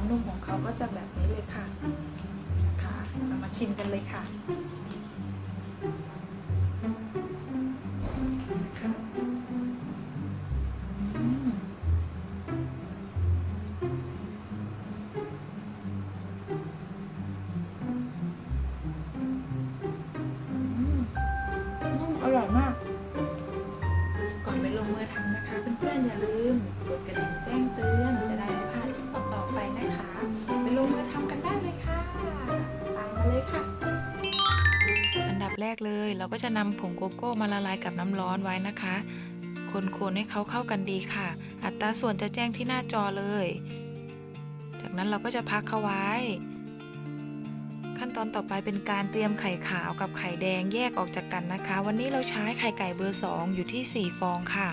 ความนุ่มของเขาก็จะแบบนี้เลยค่ะนะคะเรามาชิมกันเลยค่ะค่มอร่อยมาก ก่อนไปลงมือทำนะคะ เพื่อนๆอย่าลืมกดกระดิ่งแจ้งเตือน กเลย เราก็จะนำผงโกโก้มาละลายกับน้ำร้อนไว้นะคะ คนๆให้เขาเข้ากันดีค่ะ อัตราส่วนจะแจ้งที่หน้าจอเลย จากนั้นเราก็จะพักเขาไว้ ขั้นตอนต่อไปเป็นการเตรียมไข่ขาวกับไข่แดงแยกออกจากกันนะคะ วันนี้เราใช้ไข่ไก่เบอร์ 2 อยู่ที่ 4 ฟองค่ะ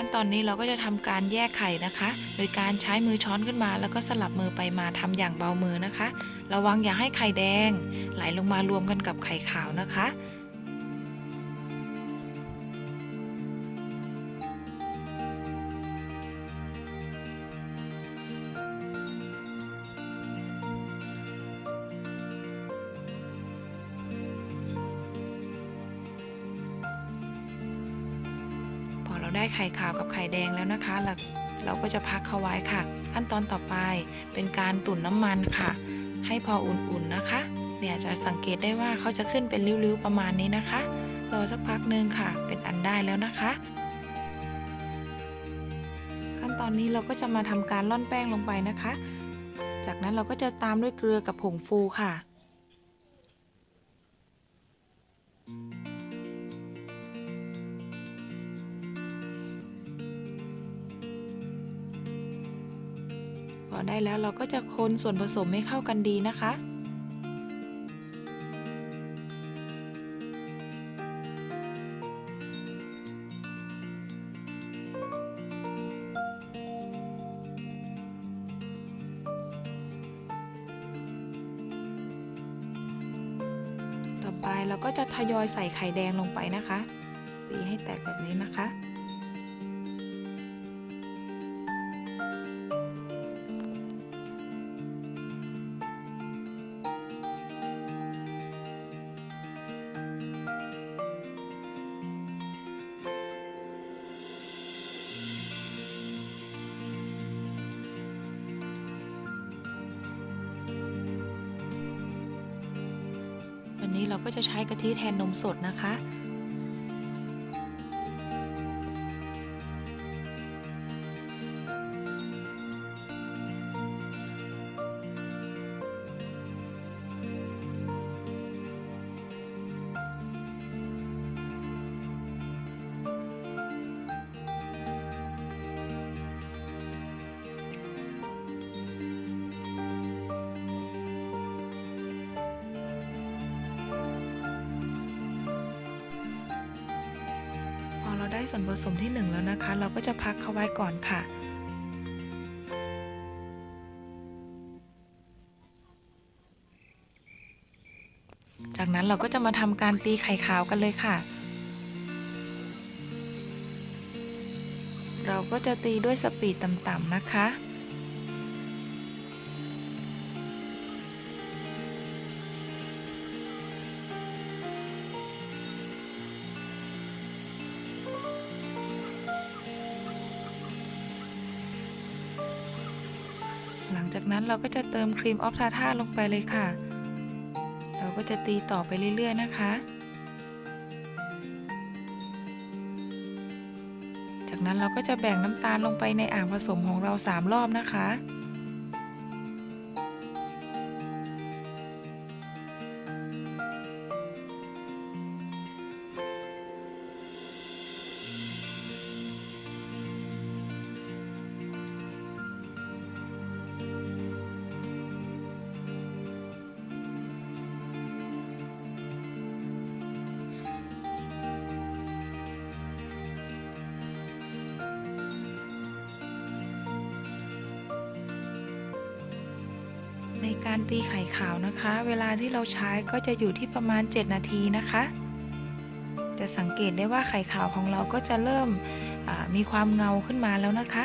ขั้นตอนนี้เราก็จะทำการแยกไข่นะคะ โดยการใช้มือช้อนขึ้นมา แล้วก็สลับมือไปมาทำอย่างเบามือนะคะ ระวังอย่าให้ไข่แดง ไหลลงมารวมกันกับไข่ขาวนะคะ เราได้ไข่ขาวกับไข่แดงแล้วนะคะเราเราก็จะพักเขาไว้ค่ะ ขั้นตอนต่อไปเป็นการตุ๋นน้ำมันค่ะ ให้พออุ่นๆนะคะ เนี่ยจะสังเกตได้ว่าเขาจะขึ้นเป็นริ้วๆประมาณนี้นะคะรอสักพักหนึ่งค่ะ เป็นอันได้แล้วนะคะ ขั้นตอนนี้เราก็จะมาทำการร่อนแป้งลงไปนะคะ จากนั้นเราก็จะตามด้วยเกลือกับผงฟูค่ะ อได้แล้วเราก็จะคนส่วนผสมให้เข้ากันดีนะคะ ต่อไปเราก็จะทยอยใส่ไข่แดงลงไปนะคะ ตีให้แตกแบบนี้นะคะ นี้เราก็จะใช้กะทิแทนนมสดนะคะ ได้ส่วนผสมที่ 1 แล้วนะคะ เราก็จะพักเขาไว้ก่อนค่ะ จากนั้นเราก็จะมาทำการตีไข่ขาวกันเลยค่ะ เราก็จะตีด้วยสปีดต่ำๆนะคะ นั้นเราก็จะเติมครีมออฟทาท่าลงไปเลยค่ะ เราก็จะตีต่อไปเรื่อย ๆ นะคะ จากนั้นเราก็จะแบ่งน้ำตาลลงไปในอ่างผสมของเรา 3 รอบนะคะ ในการตีไข่ขาวนะคะ เวลาที่เราใช้ก็จะอยู่ที่ประมาณ 7 นาทีนะคะ จะสังเกตได้ว่าไข่ขาวของเราก็จะเริ่มมีความเงาขึ้นมาแล้วนะคะ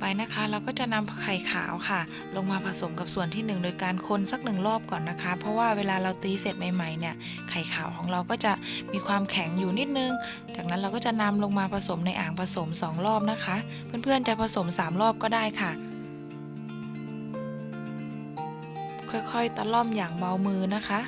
ไปนะคะ เราก็จะนำไข่ขาวค่ะ ลงมาผสมกับส่วนที่หนึ่งโดยการคนสักหนึ่งรอบก่อนนะคะ เพราะว่าเวลาเราตีเสร็จใหม่ๆเนี่ยไข่ขาวของเราก็จะมีความแข็งอยู่นิดนึง จากนั้นเราก็จะนำลงมาผสมในอ่างผสม 2 รอบนะคะ เพื่อนๆจะผสม 3 รอบก็ได้ค่ะค่อยๆ ตะล่อมอย่างเบามือนะคะ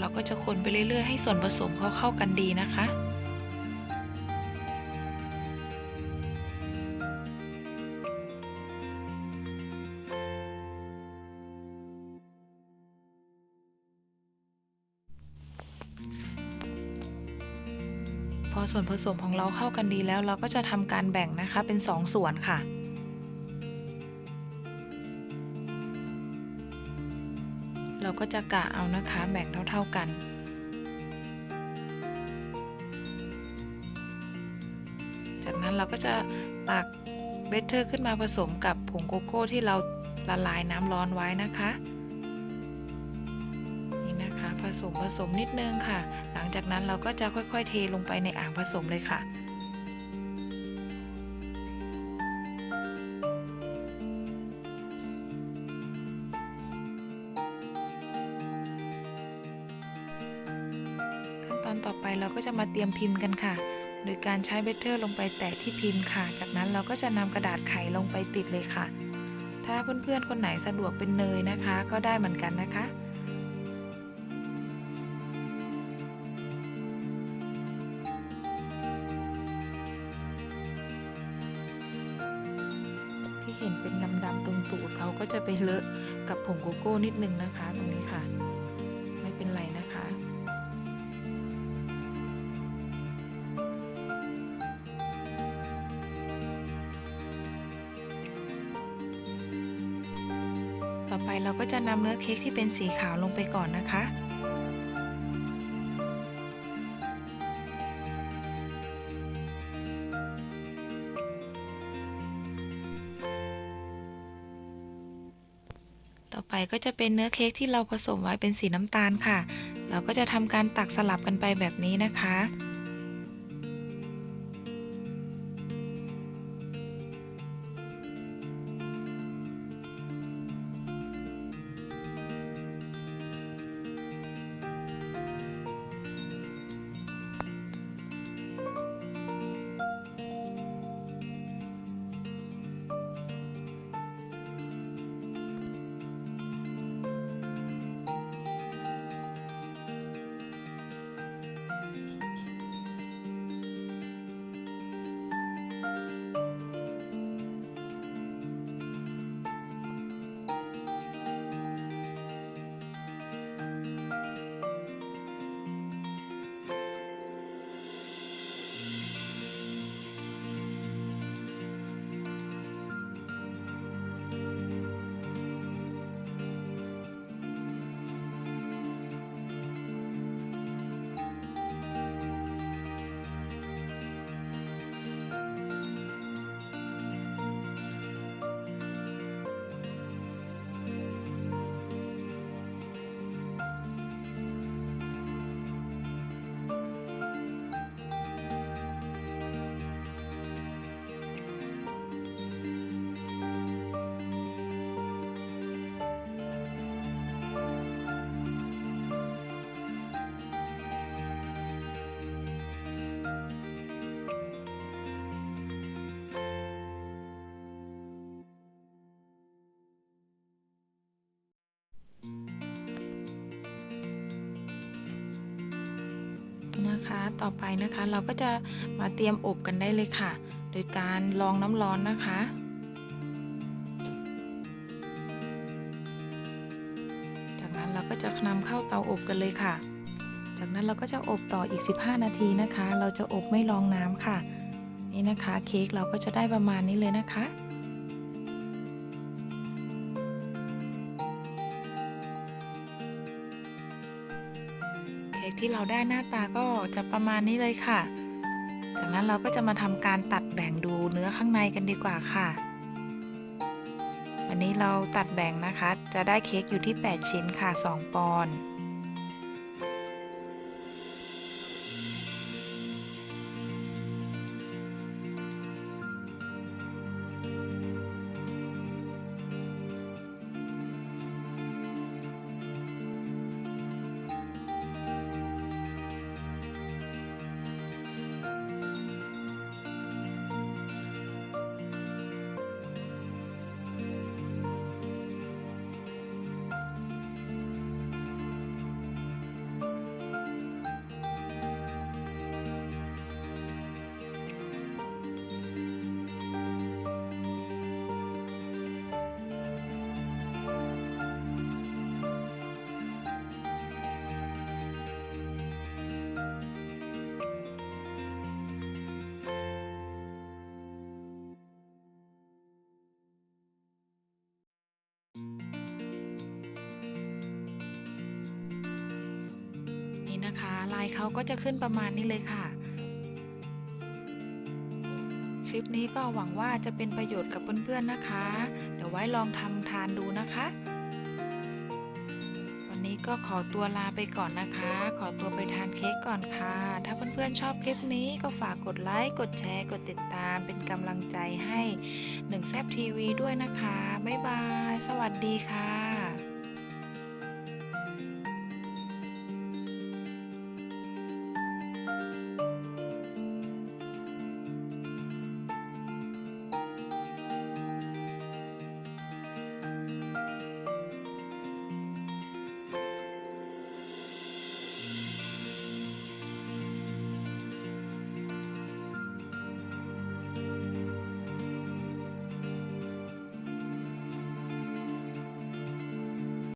เราก็จะคนไปเรื่อย ๆ ให้ส่วนผสมเขาเข้ากันดีนะคะพอส่วนผสมของเราเข้ากันดีแล้วเราก็จะทำการแบ่งนะคะเป็น 2ส่วนค่ะ เราก็จะกะเอานะคะแบ่งเท่า ๆกันจากนั้นเราก็จะตักเบเทอร์ขึ้นมาผสมกับผงโกโก้ที่เราละลายน้ำร้อนไว้นะคะ นี่นะคะ ผสมผสมนิดนึงค่ะ หลังจากนั้นเราก็จะค่อยๆ เทลงไปในอ่างผสมเลยค่ะ อนต่อไปเราก็จะมาเตรียมพิมพ์กันค่ะ โดยการใช้เบเทอร์ลงไปแตะที่พิมพ์ค่ะ จากนั้นเราก็จะนำกระดาษไขลงไปติดเลยค่ะ ถ้าเพื่อนๆคนไหนสะดวกเป็นเนยนะคะ ก็ได้เหมือนกันนะคะที่เห็นเป็นดำๆตรงตูดเขาก็จะไปเลอะกับผงโกโก้นิดนึงนะคะ ตรงนี้ค่ะ จะนำเนื้อเค้กที่เป็นสีขาวลงไปก่อนนะคะ ต่อไปก็จะเป็นเนื้อเค้กที่เราผสมไว้เป็นสีน้ำตาลค่ะ เราก็จะทำการตักสลับกันไปแบบนี้นะคะ ต่อไปนะคะ เราก็จะมาเตรียมอบกันได้เลยค่ะ โดยการลองน้ำร้อนนะคะ จากนั้นเราก็จะนำเข้าเตาอบกันเลยค่ะ จากนั้นเราก็จะอบต่ออีก 15 นาทีนะคะ เราจะอบไม่รองน้ำค่ะ นี่นะคะ เค้กเราก็จะได้ประมาณนี้เลยนะคะ ที่เราได้หน้าตาก็จะประมาณนี้เลยค่ะ จากนั้นเราก็จะมาทำการตัดแบ่งดูเนื้อข้างในกันดีกว่าค่ะ วันนี้เราตัดแบ่งนะคะ จะได้เค้กอยู่ที่ 8 ชิ้นค่ะ 2 ปอนด์ นะคะ ลายเขาก็จะขึ้นประมาณนี้เลยค่ะ คลิปนี้ก็หวังว่าจะเป็นประโยชน์กับเพื่อนๆนะคะ เดี๋ยวไว้ลองทำทานดูนะคะ วันนี้ก็ขอตัวลาไปก่อนนะคะ ขอตัวไปทานเค้กก่อนค่ะ ถ้าเพื่อนๆชอบคลิปนี้ก็ฝากกดไลค์ กดแชร์ กดติดตามเป็นกำลังใจให้หนึ่งแซบทีวีด้วยนะคะ บ๊ายบาย สวัสดีค่ะ